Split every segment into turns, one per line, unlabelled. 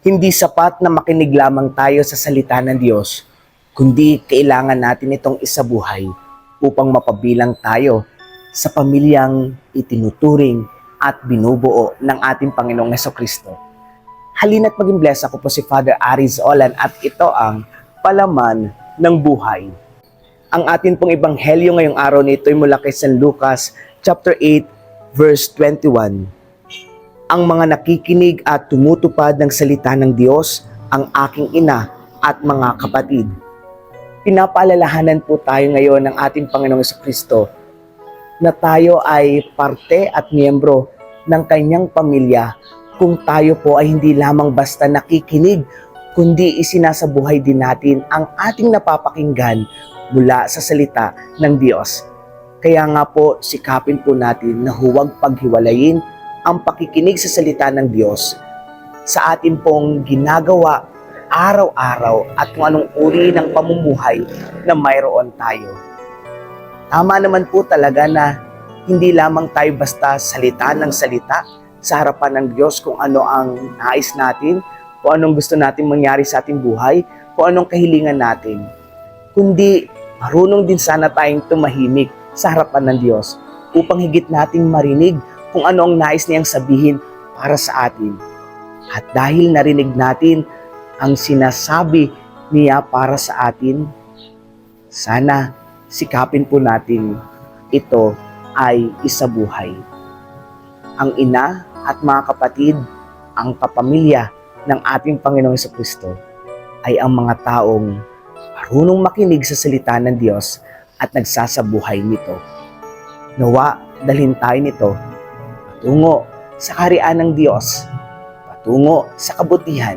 Hindi sapat na makinig lamang tayo sa salita ng Diyos, kundi kailangan natin itong isabuhay upang mapabilang tayo sa pamilyang itinuturing at binubuo ng ating Panginoong Heso Kristo. Halina't maging bless ako po si Father Aris Olan at ito ang palaman ng buhay. Ang atin pong ebanghelyo ngayong araw nito ay mula kay San Lucas chapter 8 verse 21 ang mga nakikinig at tumutupad ng salita ng Diyos, ang aking ina at mga kapatid. Pinapaalalahanan po tayo ngayon ng ating Panginoong Kristo na tayo ay parte at miyembro ng kanyang pamilya kung tayo po ay hindi lamang basta nakikinig, kundi isinasabuhay din natin ang ating napapakinggan mula sa salita ng Diyos. Kaya nga po, sikapin po natin na huwag paghiwalayin ang pakikinig sa salita ng Diyos sa atin pong ginagawa araw-araw at kung anong uri ng pamumuhay na mayroon tayo. Tama naman po talaga na hindi lamang tayo basta salita ng salita sa harapan ng Diyos kung ano ang nais natin, kung anong gusto natin mangyari sa ating buhay, kung anong kahilingan natin. Kundi marunong din sana tayong tumahimik sa harapan ng Diyos upang higit nating marinig kung ano ang nais niyang sabihin para sa atin. At dahil narinig natin ang sinasabi niya para sa atin, sana sikapin po natin ito ay isabuhay. Ang ina at mga kapatid, ang kapamilya ng ating Panginoong Kristo ay ang mga taong marunong makinig sa salita ng Diyos at nagsasabuhay nito. Nawa, dalhin tayo nito patungo sa karian ng Diyos, patungo sa kabutihan,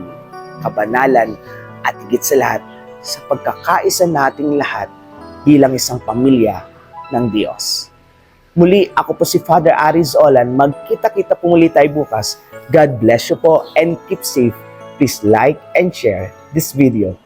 kabanalan, at higit sa lahat, sa pagkakaisa nating lahat bilang isang pamilya ng Diyos. Muli, ako po si Father Aris Olan. Magkita-kita po muli tayo bukas. God bless you po and keep safe. Please like and share this video.